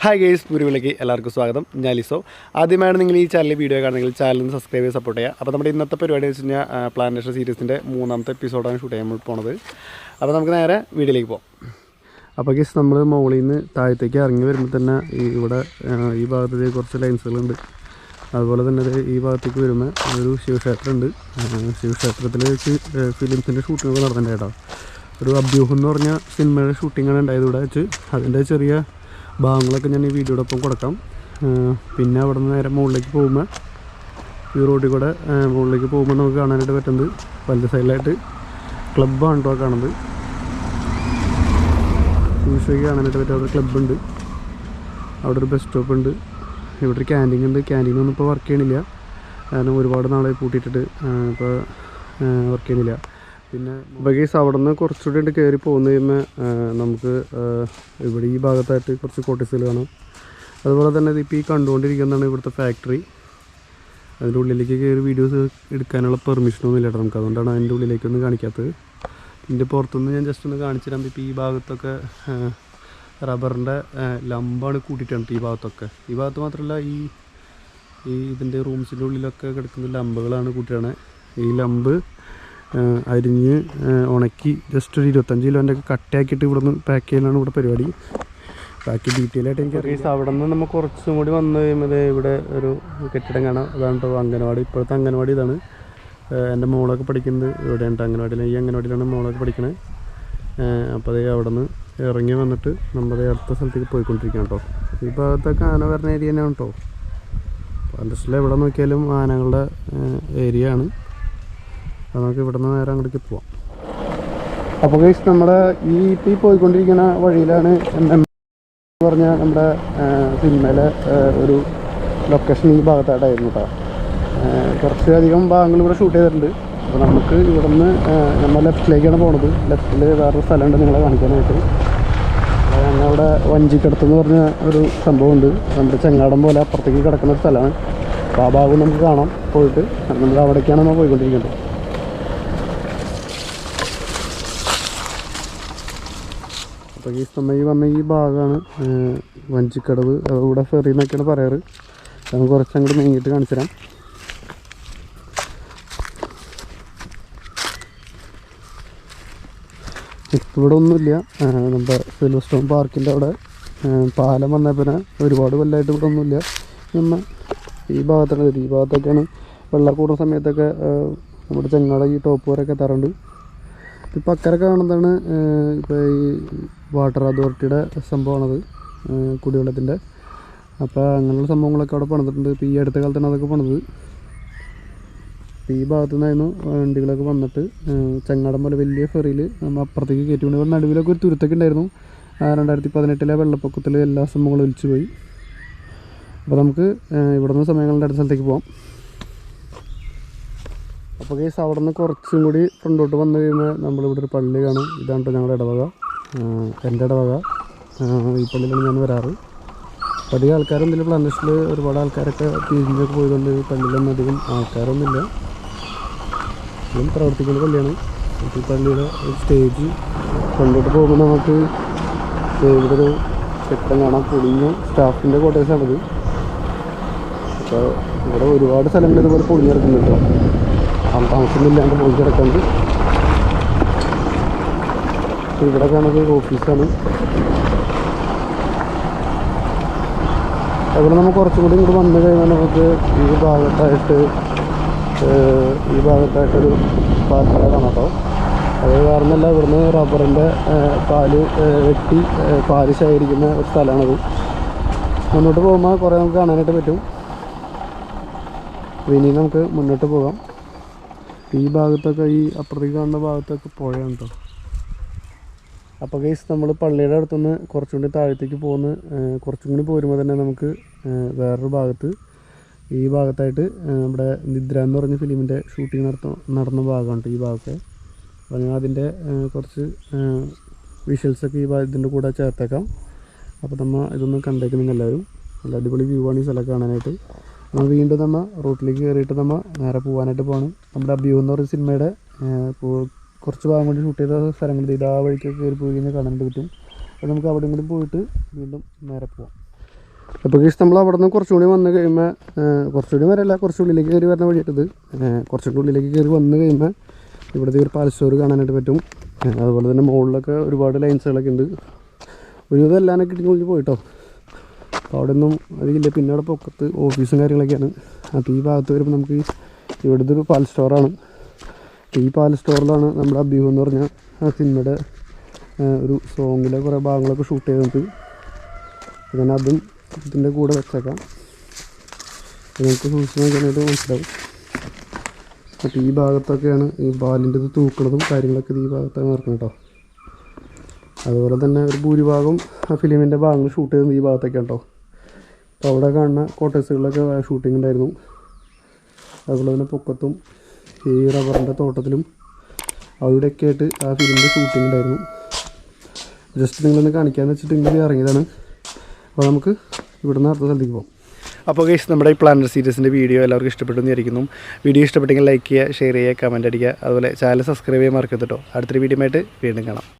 Hi guys പുരുവിളിക്ക് എല്ലാവർക്കും സ്വാഗതം. ഞാൻ ലിസോ. ആദ്യമായാണ് നിങ്ങൾ ഈ ചാനൽ വീഡിയോ കാണുന്നെങ്കിൽ ചാനൽ ഒന്ന് സബ്സ്ക്രൈബ് ചെയ്ത് സപ്പോർട്ട് ചെയ്യുക. അപ്പോൾ നമ്മുടെ ഇന്നത്തെ പരിപാടി വെച്ച് കഴിഞ്ഞാൽ പ്ലാനേഷൻ സീരീസിന്റെ മൂന്നാമത്തെ എപ്പിസോഡാണ് ഷൂട്ട് ചെയ്യാൻ പോണത്. അപ്പോൾ നമുക്ക് നേരെ വീഡിയോയിലേക്ക് പോകാം അപ്പോൾ ഗേസ് നമ്മൾ മുകളിൽ നിന്ന് താഴത്തേക്ക് ഇറങ്ങി വരുമ്പോൾ തന്നെ ഈ ഇവിടെ ഈ ഭാഗത്തേക്ക് കുറച്ച് ലൈൻസുകളുണ്ട് അതുപോലെ തന്നെ ഈ ഭാഗത്തേക്ക് വരുമ്പോൾ ഒരു ശിവക്ഷേത്രമുണ്ട് ശിവക്ഷേത്രത്തിൽ വെച്ച് ഫിലിംസിന്റെ ഷൂട്ടിങ്ങൊക്കെ നടന്നിട്ടുണ്ട് കേട്ടോ. ഒരു അഭ്യൂഹം എന്ന് പറഞ്ഞ സിനിമയുടെ ഷൂട്ടിങ്ങാണ് ഉണ്ടായത് ഇവിടെ വെച്ച്. അതിന്റെ ചെറിയ ഭാഗങ്ങളൊക്കെ ഞാൻ ഈ വീഡിയോടൊപ്പം കൊടുക്കാം. പിന്നെ അവിടെ നിന്ന് നേരെ മുകളിലേക്ക് പോകുമ്പോൾ ഈ റോഡിൽ കൂടെ മുകളിലേക്ക് പോകുമ്പോൾ നമുക്ക് കാണാനായിട്ട് പറ്റുന്നത് വലത് സൈഡിലായിട്ട് ക്ലബ്ബാണ് കേട്ടോ കാണുന്നത്. ഈശോയ്ക്ക് കാണാനായിട്ട് പറ്റും അവിടെ ക്ലബ്ബുണ്ട്. അവിടെ ഒരു ബസ് സ്റ്റോപ്പ് ഉണ്ട്. ഇവിടെ ഒരു ക്യാന്റീൻ ഉണ്ട്. ക്യാന്റീനൊന്നും ഇപ്പോൾ വർക്ക് ചെയ്യണില്ല. കാരണം ഒരുപാട് നാളെ പൂട്ടിയിട്ടിട്ട് ഇപ്പോൾ വർക്ക് ചെയ്യണില്ല പിന്നെ ബഗീസ് അവിടെ നിന്ന് കുറച്ചുകൂടി ഉണ്ട് കയറി പോകുന്ന കഴിയുമ്പോൾ നമുക്ക് ഇവിടെ ഈ ഭാഗത്തായിട്ട് കുറച്ച് കോട്ടേഴ്സുകൾ കാണാം. അതുപോലെ തന്നെ ഇപ്പോൾ ഈ കണ്ടുകൊണ്ടിരിക്കുന്നതാണ് ഇവിടുത്തെ ഫാക്ടറി അതിന്റെ ഉള്ളിലേക്ക് കയറി വീഡിയോസ് എടുക്കാനുള്ള പെർമിഷനൊന്നും ഇല്ല കേട്ടോ നമുക്ക്. അതുകൊണ്ടാണ് അതിന്റെ ഉള്ളിലേക്കൊന്നും കാണിക്കാത്തത്. ഇതിന്റെ പുറത്തുനിന്ന് ഞാൻ ജസ്റ്റ് ഒന്ന് കാണിച്ചു തരാം. ഇപ്പോൾ ഈ ഭാഗത്തൊക്കെ റബ്ബറിന്റെ ലംബാണ് കൂട്ടിയിട്ടുണ്ട് ഈ ഭാഗത്തൊക്കെ. ഈ ഭാഗത്ത് മാത്രമല്ല ഈ ഈ ഇതിന്റെ റൂംസിന്റെ ഉള്ളിലൊക്കെ കിടക്കുന്ന ലംബുകളാണ് കൂട്ടിയാണ് ഈ ആ, അരിഞ്ഞ് ഉണക്കി ജസ്റ്റ് ഒരു ഇരുപത്തഞ്ച് കിലോന്റെ കട്ടയാക്കിയിട്ട് ഇവിടെ നിന്ന് പാക്ക് ചെയ്യലാണ് ഇവിടെ പരിപാടി. ബാക്കി ഡീറ്റെയിൽ ആയിട്ട് എനിക്ക് അറിയാം അവിടെ നിന്ന് നമ്മൾ കുറച്ചും കൂടി വന്നു കഴിയുമ്പോൾ ഇവിടെ ഒരു കെട്ടിടം കാണാം. അതാണ് കേട്ടോ അംഗനവാടി. ഇപ്പോഴത്തെ അംഗനവാടി ഇതാണ്. എന്റെ മോളൊക്കെ പഠിക്കുന്നത് ഇവിടെയുണ്ട് അംഗനവാടിയിൽ ഈ അംഗനവാടിയിലാണ് മോളൊക്കെ പഠിക്കണത് അപ്പോൾ അതേ അവിടെ നിന്ന് ഇറങ്ങി വന്നിട്ട് നമ്മുടെ അടുത്ത സ്ഥലത്തേക്ക് പോയിക്കൊണ്ടിരിക്കുകയാണ് കേട്ടോ ഈ ഭാഗത്തൊക്കെ ആന വരുന്ന ഏരിയ തന്നെയാണ് കേട്ടോ പണ്ടസ്റ്റിൽ എവിടെ നോക്കിയാലും ആനകളുടെ ഏരിയ ആണ്. നമുക്ക് ഇവിടെ നിന്ന് നേരെ അങ്ങോട്ടേക്ക് പോവാം. അപ്പോൾ ഗൈസ് നമ്മുടെ ഈ ഇപ്പോൾ ഈ പോയിക്കൊണ്ടിരിക്കുന്ന വഴിയിലാണ് എം പറഞ്ഞ നമ്മുടെ സിനിമയിലെ ഒരു ലൊക്കേഷൻ ഈ ഭാഗത്തായിട്ടായിരുന്നു കേട്ടോ കുറച്ചധികം ഭാഗങ്ങൾ ഇവിടെ ഷൂട്ട് ചെയ്തിട്ടുണ്ട്. അപ്പോൾ നമുക്ക് ഇവിടെ നിന്ന് നമ്മൾ ലെഫ്റ്റിലേക്കാണ് പോണത്. ലെഫ്റ്റിൽ വേറൊരു സ്ഥലമുണ്ട് നിങ്ങളെ കാണിക്കാനായിട്ട്. ഞങ്ങളവിടെ വഞ്ചിക്കടത്ത് എന്ന് പറഞ്ഞ ഒരു സംഭവമുണ്ട്. നമ്മുടെ ചെങ്ങാടം പോലെ അപ്പുറത്തേക്ക് കിടക്കുന്ന ഒരു സ്ഥലമാണ്. അപ്പോൾ ആ ഭാഗം നമുക്ക് കാണാം പോയിട്ട്. നമ്മൾ അവിടേക്കാണ് നമ്മൾ പോയിക്കൊണ്ടിരിക്കുന്നത് അപ്പോൾ ഈ സമയം വന്ന ഈ ഭാഗമാണ് വഞ്ചിക്കടവ്. ഇവിടെ ഫെറി എന്നൊക്കെയാണ് പറയാറ്. നമുക്ക് കുറച്ചങ്ങോട്ട് നീങ്ങിയിട്ട് കാണിച്ചു തരാം ഇവിടെ ഒന്നുമില്ല നമ്മുടെ സിൽവർ സ്റ്റോൺ പാർക്കിന്റെ അവിടെ പാലം വന്ന പിന്നെ ഒരുപാട് കൊല്ലമായിട്ട് ഇവിടെ ഒന്നുമില്ല. നമ്മൾ ഈ ഭാഗത്താണ് ഈ ഭാഗത്തൊക്കെയാണ് വെള്ളം കൂടുന്ന സമയത്തൊക്കെ നമ്മുടെ ചെങ്ങാട ഈ ടോപ്പ് വരെയൊക്കെ എത്താറുണ്ട്. ഇപ്പം അക്കരെ കാണുന്നതാണ് ഇപ്പോൾ ഈ വാട്ടർ അതോറിറ്റിയുടെ സംഭവമാണത് കുടിവെള്ളത്തിന്റെ അപ്പോൾ അങ്ങനെയുള്ള സംഭവങ്ങളൊക്കെ അവിടെ പണിതിട്ടുണ്ട്. ഇപ്പോൾ ഈ അടുത്ത കാലത്താണ് അതൊക്കെ പണിത്. ഈ ഭാഗത്തു നിന്നായിരുന്നു വണ്ടികളൊക്കെ വന്നിട്ട് ചങ്ങാടം പോലെ വലിയ ഫെറിയിൽ നമ്മൾ അപ്പുറത്തേക്ക് കയറ്റി കൊണ്ട് ഇവിടെ നടുവിലൊക്കെ ഒരു തുരുത്തൊക്കെ ഉണ്ടായിരുന്നു. രണ്ടായിരത്തി പതിനെട്ടിലെ വെള്ളപ്പൊക്കത്തിൽ എല്ലാ സംഭവങ്ങളും ഒലിച്ചു പോയി അപ്പോൾ നമുക്ക് ഇവിടുന്ന് സമയങ്ങളുടെ അടുത്ത സ്ഥലത്തേക്ക് പോകാം അപ്പോൾ കേസ് അവിടെ നിന്ന് കുറച്ചും കൂടി ഫ്രണ്ടോട്ട് വന്നു കഴിയുമ്പോൾ നമ്മളിവിടെ ഒരു പള്ളി കാണും. ഇതാണ് കേട്ടോ ഞങ്ങളുടെ ഇടവക. എന്റെ ഇടവക. ഈ പള്ളിയിലാണ് ഞാൻ വരാറ്. അപ്പോൾ അധികം ആൾക്കാരൊന്നുമില്ല. പ്ലാനറ്റിൽ ഒരുപാട് ആൾക്കാരൊക്കെ തിരിഞ്ഞൊക്കെ പോയതുകൊണ്ട് ഈ പള്ളിയിലൊന്നും അധികം ആൾക്കാരൊന്നുമില്ല. ഇതും പ്രവർത്തിക്കുന്ന പള്ളിയാണ്. ഈ പള്ളിയുടെ സ്റ്റേജ് ഫ്രണ്ടോട്ട് പോകുമ്പോൾ നമുക്ക് ഇവിടെ ഒരു കെട്ടിടം കാണാം. പൊടിഞ്ഞ സ്റ്റാഫിന്റെ കോട്ടേഴ്സാണത് അപ്പോൾ ഇവിടെ ഒരുപാട് സ്ഥലങ്ങൾ ഇതുപോലെ പൊളിഞ്ഞ് കിടക്കുന്നുണ്ട്. പോയി കിടക്കുന്നത് ഇവിടെ കാണുന്നത് ഓഫീസാണ്. അവിടെ നമ്മൾ കുറച്ചും കൂടി ഇങ്ങോട്ട് വന്നു കഴിഞ്ഞാൽ നമുക്ക് ഈ ഭാഗത്തായിട്ട് ഈ ഭാഗത്തായിട്ടൊരു പാൽക്കട കാണാം കേട്ടോ. അത് കാരണമല്ല ഇവിടുന്ന് റബ്ബറിന്റെ പാൽ വെട്ടി പാൽ ശേഖരിക്കുന്ന ഒരു സ്ഥലമാണത്. മുന്നോട്ട് പോകുമ്പോൾ കുറേ നമുക്ക് കാണാനായിട്ട് പറ്റും. ഇനി നമുക്ക് മുന്നോട്ട് പോകാം. ഈ ഭാഗത്തൊക്കെ ഈ അപ്പുറത്തേക്ക് കാണുന്ന ഭാഗത്തൊക്കെ പുഴയാണ് കേട്ടോ അപ്പോൾ ഗൈസ് നമ്മൾ പള്ളിയുടെ അടുത്തുനിന്ന് കുറച്ചും കൂടി താഴത്തേക്ക് പോകുന്ന കുറച്ചും കൂടി പോരുമ്പോൾ തന്നെ നമുക്ക് വേറൊരു ഭാഗത്ത് ഈ ഭാഗത്തായിട്ട് നമ്മുടെ നിദ്ര എന്ന് പറഞ്ഞ ഫിലിമിന്റെ ഷൂട്ടിംഗ് നടത്ത നടന്ന ഭാഗമാണ് ഈ ഭാഗത്തെ അപ്പോൾ ഞാൻ അതിന്റെ കുറച്ച് വിഷ്വൽസൊക്കെ ഈ ഇതിന്റെ കൂടെ ചേർത്തേക്കാം. അപ്പോൾ നമ്മൾ ഇതൊന്ന് കണ്ടേക്കുന്നെങ്കിൽ എല്ലാവരും നല്ല അടിപൊളി വ്യൂ ആണ് ഈ സ്ഥലം കാണാനായിട്ട്. വീണ്ടും നമ്മൾ റൂട്ടിലേക്ക് കയറിയിട്ട് നമ്മൾ നേരെ പോകാനായിട്ട് പോകണം നമ്മുടെ അബ്യൂ എന്ന് പറയുന്ന സിനിമയുടെ കുറച്ച് ഭാഗം കൊണ്ട് ഷൂട്ട് ചെയ്ത സ്ഥലങ്ങൾ ഇത് ആ വഴിക്കൊക്കെ കയറി പോയി കഴിഞ്ഞാൽ കാണാൻ പറ്റും. അപ്പോൾ നമുക്ക് അവിടെ കൂടി പോയിട്ട് വീണ്ടും നേരെ പോകാം അപ്പോൾ കേസ് നമ്മൾ അവിടെ നിന്ന് കുറച്ചുകൂടി വന്ന് കഴിയുമ്പോൾ കുറച്ചുകൂടി വരല്ല കുറച്ച് ഉള്ളിലേക്ക് കയറി വരുന്ന വഴിയിട്ടത് കുറച്ചുകൂടി ഉള്ളിലേക്ക് കയറി വന്ന് കഴിയുമ്പോൾ ഇവിടുത്തെ ഒരു പാലസ്റ്റോർ കാണാനായിട്ട് പറ്റും. അതുപോലെ തന്നെ മുകളിലൊക്കെ ഒരുപാട് ലൈൻസുകളൊക്കെ ഉണ്ട്. ഒരു ഇതെല്ലാം കിട്ടി പോയിട്ടോ. അപ്പോൾ അവിടെ നിന്നും അതില്ല പിന്നെ അവിടെ പൊക്കത്ത് ഓഫീസും കാര്യങ്ങളൊക്കെയാണ്. അപ്പോൾ ഈ ഭാഗത്ത് വരുമ്പോൾ നമുക്ക് ഇവിടുത്തെ ഒരു പാൽ സ്റ്റോറാണ്. ഈ പാൽ സ്റ്റോറിലാണ് നമ്മുടെ അഭ്യൂഹം എന്ന് പറഞ്ഞാൽ ആ സിനിമയുടെ ഒരു സോങ്ങിലെ കുറേ ഭാഗങ്ങളൊക്കെ ഷൂട്ട് ചെയ്തിട്ട് അങ്ങനെ അതും ഇതിന്റെ കൂടെ വെച്ചേക്കാം. നിങ്ങൾക്ക് സൂക്ഷിച്ച് നോക്കാനായിട്ട് മനസ്സിലാവും. അപ്പോൾ ഈ ഭാഗത്തൊക്കെയാണ് ഈ പാലിന്റെ ഇത് തൂക്കണതും കാര്യങ്ങളൊക്കെ ഈ ഭാഗത്താണ് നടക്കുന്നത് കേട്ടോ. അതുപോലെ തന്നെ ഒരു ഭൂരിഭാഗം ആ ഫിലിമിന്റെ ഭാഗങ്ങൾ ഷൂട്ട് ചെയ്തത് ഈ ഭാഗത്തൊക്കെ കേട്ടോ. അപ്പോൾ അവിടെ കാണുന്ന കോട്ടേഴ്സുകളിലൊക്കെ ഷൂട്ടിംഗ് ഉണ്ടായിരുന്നു. അതുപോലെ തന്നെ പൊക്കത്തും ഈ റബ്ബറിന്റെ തോട്ടത്തിലും അവിടെയൊക്കെ ആയിട്ട് ആ ഫിലിമിന്റെ ഷൂട്ടിംഗ് ഉണ്ടായിരുന്നു. ജസ്റ്റ് നിങ്ങളൊന്ന് കാണിക്കാമെന്ന് വെച്ചിട്ട് ഇറങ്ങിയതാണ്. അപ്പോൾ നമുക്ക് ഇവിടെ നിന്ന് അടുത്ത സ്ഥലത്തേക്ക് പോകാം അപ്പോൾ ഗൈസ് നമ്മുടെ ഈ പ്ലാനറ്റ് സീരീസിന്റെ വീഡിയോ എല്ലാവർക്കും ഇഷ്ടപ്പെട്ടു വിചാരിക്കുന്നു. വീഡിയോ ഇഷ്ടപ്പെട്ടെങ്കിൽ ലൈക്ക് ചെയ്യുക ഷെയർ ചെയ്യുക കമന്റ് അടിക്കുക. അതുപോലെ ചാനൽ സബ്സ്ക്രൈബ് ചെയ്യാൻ മറക്കരുത് അടുത്തൊരു വീഡിയോ ആയിട്ട് വീണ്ടും കാണാം.